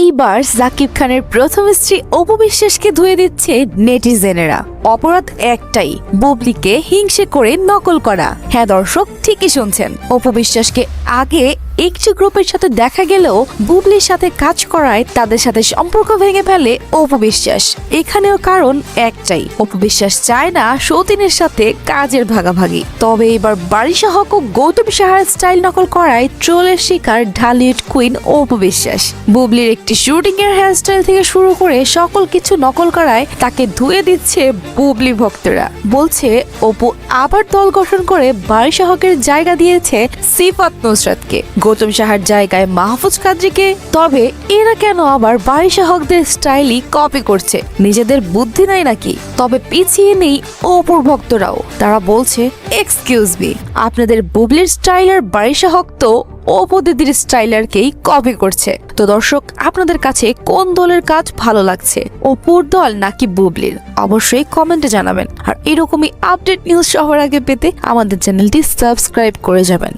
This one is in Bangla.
এইবার জাকিব খানের প্রথম স্ত্রী অপু বিশ্বাসকে ধুয়ে দিচ্ছে নেটিজেনেরা। অপরাধ একটাই, বুবলিকে হিংসে করে নকল করা। হ্যাঁ দর্শক, ঠিকই শুনছেন। অপবিশ্বাসকে আগে একটি গ্রুপের সাথে দেখা গেলেও বুবলির সাথে কাজ করায় তাদের সাথে সম্পর্ক ভেঙে ফেলে অপবিশ্বাস এখানেও কারণ একটাই অপবিশ্বাস চায় না সতীনের সাথে কাজের ভাগাভাগি। তবে এবার বারিশা হক ও গৌতম সাহার স্টাইল নকল করায় ট্রোলের শিকার ঢালিউড কুইন অপবিশ্বাস বুবলির একটি শুটিং এর হেয়ারস্টাইল থেকে শুরু করে সকল কিছু নকল করায় তাকে ধুয়ে দিচ্ছে বুবলি ভক্তরা। বলছে, অপু আবার দল গঠন করে বারিশা হকের জায়গা দিয়েছে সিফাত নুসরাতকে। গৌতম সাহার জায়গায় মাহফুজ কাদ্রিকে, তবে এরা কেন আবার বারিশা হকদের স্টাইলই কপি করছে? নিজেদের বুদ্ধি নাই নাকি? তবে পিছিয়ে নেই অপুর ভক্তরাও। তারা বলছে এক্সকিউজ মি আপনাদের বুবলির স্টাইলার বারিশা হক তো অপদিদির স্টাইলারকেই কপি করছে। তো দর্শক, আপনাদের কাছে কোন দলের কাজ ভালো লাগছে? অপুর দল নাকি বুবলির? অবশ্যই কমেন্টে জানাবেন। আর এরকমই আপডেট নিউজ সবার আগে পেতে আমাদের চ্যানেলটি সাবস্ক্রাইব করে যাবেন।